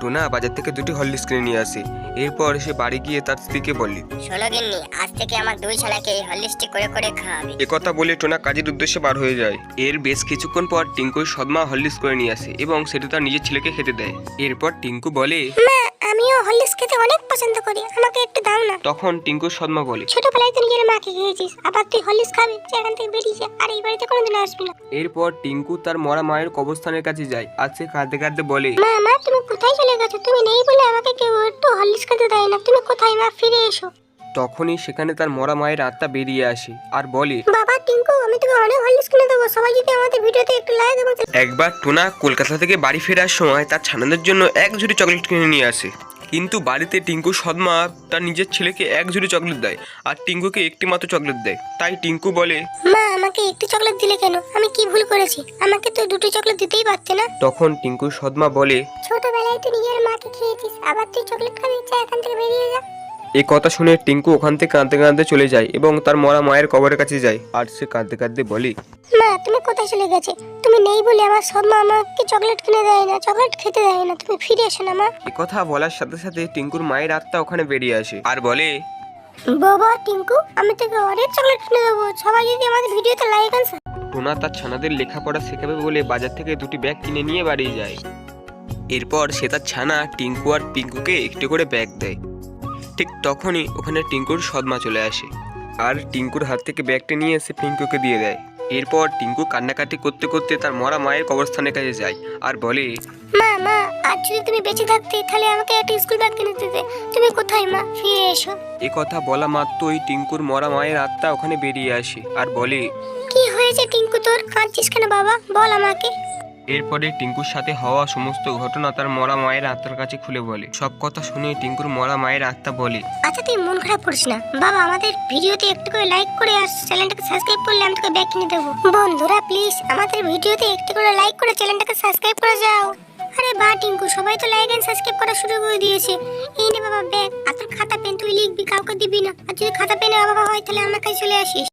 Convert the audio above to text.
টোনা বাজার থেকে দুটি হরলিক্স কিনে নিয়ে আসে। এরপর সে বাড়ি গিয়ে তার স্ত্রীকে বলে শোনো গিন্নি আজ থেকে আমার দুই শালাকে এই হরলিক্সটি করে করে খাওয়াবে। একথা বলে টোনা কাজের উদ্দেশ্যে বার হয়ে যায়। এর বেশ কিছুক্ষণ পর টিঙ্কুর সদমা হরলিক্স করে নিয়ে আসে এবং সেটা তার নিজের ছেলেকে খেতে দেয়। এরপর টিঙ্কু বলে মা আমিও হরলিক্স খেতে অনেক পছন্দ করি আমাকে একটু দাও না। তখন টিঙ্কুর সদমা বলে ছোটবেলায় তো নিজের মাকে খেয়েছিস আবার তুই হরলিক্স খাবি এখান থেকে বেরিয়ে যা আর এই বাড়িতে কোনোদিন আসবি না। এরপর টিঙ্কু তার মরা মায়ের কবরস্থানের কাছে যায় আর সে কাঁদতে কাঁদতে বলে মা মা তুমি কোথায় চলে গেছো? তুমি নেই বলে আমাকে কেউ একটু হরলিক্স খেতে দেয় না তুমি কোথায় মা ফিরে এসো। তখনই সেখানে তার মরা মায়ের আত্মা বেরিয়ে আসে আর বলে বাবা টিঙ্কু আমি তোকে অনেক হরলিক্স কিনে দেবো সবাই যদি আমাদের ভিডিওতে একটু লাইক এবং একবার টোনা কলকাতা থেকে বাড়ি ফেরার সময় তার ছানাদের জন্য এক ঝুড়ি চকলেট কিনে নিয়ে আসে। কিন্তু বাড়িতে টিঙ্কু সদমা তার নিজের ছেলেকে এক ঝুড়ি চকলেট দেয় আর টিঙ্কুকে একটি মাত্র চকলেট দেয়। তাই টিঙ্কু বলে মা আমাকে একটু চকলেট দিলে কেন? আমি কি ভুল করেছি? আমাকে তো দুটো চকলেট দিতেই পারতে না। তখন টিঙ্কু সদমা বলে ছোটবেলায় তুই নিজের মাকে খেয়েছিস আবার তুই চকলেট খাবি? যা এখান থেকে বেরিয়ে যা। এই কথা শুনে টিঙ্কু ওখান থেকে কাঁদতে কাঁদতে চলে যায় এবং তার মরা মায়ের কবরের কাছে যায়। আর সে কাঁদতে কাঁদতে বলে মা তুমি চলে গেছে। তুমি নেই বলে আমার সব মা আমাকে চকলেট কিনে দেয় না চকলেট খেতে দেয় না তুমি ফিরে এসো না মা। এ কথা বলার সাথে সাথে টিঙ্কুর মায়ের আত্মা ওখানে বেরিয়ে আসে। আর বলে বাবা টিঙ্কু আমি তোকে অনেক চকলেট কিনে দেবো। সবাই যদি আমাদের ভিডিওতে লাইক আনস টোনা তার ছানাদের লেখাপড়া শেখাবে বলে বাজার থেকে দুটি ব্যাগ কিনে নিয়ে বাড়ি যায়। এরপর সে তার ছানা টিঙ্কু আর পিঙ্কুকে একটু করে ব্যাগ দেয়। ঠিক তখনই ওখানে টিঙ্কুর সদমা চলে আসে। আর টিঙ্কুর হাত থেকে ব্যাগটা নিয়ে এসে পিঙ্কুকে দিয়ে দেয়। এরপর টিঙ্কু কান্নাকাটি করতে করতে তার মরা মায়ের কবরস্থানের কাছে যায় আর বলে মা মা আজ যদি তুমি বেঁচে থাকতে তাহলে আমাকে একটা স্কুল ব্যাগ কিনে দিতে। তুমি কোথায় মা? ফিরে এসো। এ কথা বলা মাত্রই টিঙ্কুর মরা মায়ের আত্মা ওখানে বেরিয়ে আসে আর বলে কি হয়েছে টিঙ্কু তোর? কাঁদছিস কেন বাবা? বল আমাকে। এরপরে টিঙ্কুর সাথে হওয়া সমস্ত ঘটনা তার মরা মায়ের আত্মার কাছে খুলে বলে। সব কথা শুনে টিঙ্কুর মরা মায়ের আত্মা বলে আচ্ছা তুই মন খারাপ করিস না। বাবা, আমাদের ভিডিওতে একটু করে লাইক করে আর চ্যানেলটাকে সাবস্ক্রাইব করলে আমি তোকে ব্যাগ কিনে দেবো। বন্ধুরা প্লিজ আমাদের ভিডিওতে একটু করে লাইক করে চ্যানেলটাকে সাবস্ক্রাইব করে যাও। আরে বা, টিঙ্কু, সবাই তো লাইক এন্ড সাবস্ক্রাইব করা শুরু করে দিয়েছে। এই নে বাবা ব্যাগ আর তোর খাতা পেন তুই লিখবি, কাউকে দিবি না। আর যদি খাতা পেনে বাবা হয়, তাহলে আমার কাছে চলে আসিস।